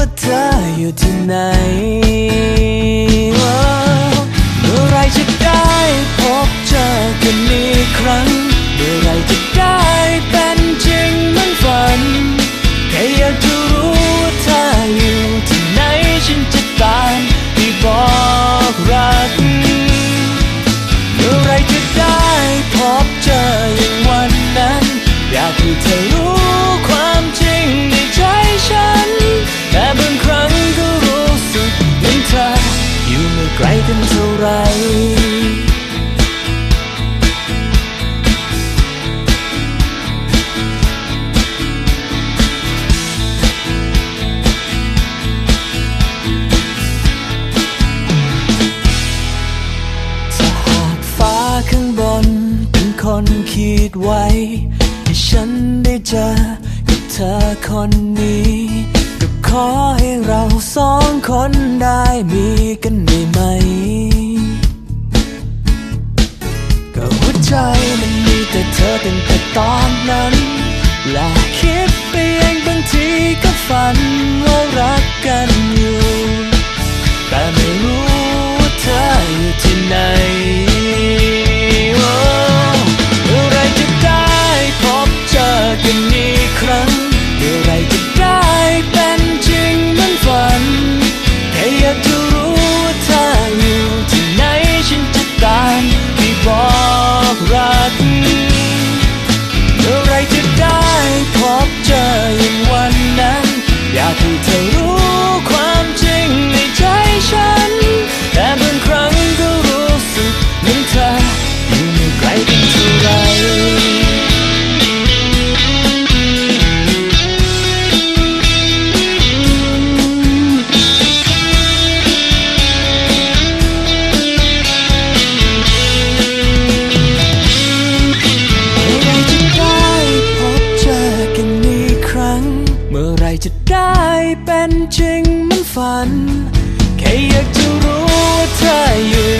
า เธออยู่ที่ไหนเมื่อไรจะได้พบเจอกันอีกครั้ง ไหรถ้าหากฟ้าข้างบนเป็นคนขีดไว้ ให้ฉันได้เจอกับเธอคนนี้ก็ขอให้เราสองคนได้มีกันได้ไหม ใจมันมีแต่เธอตั้งแต่ตอนนั้น และคิด เมื่อไรจะได้เป็นจริงมันฝัน แค่อยากจะรู้ว่าเธออยู่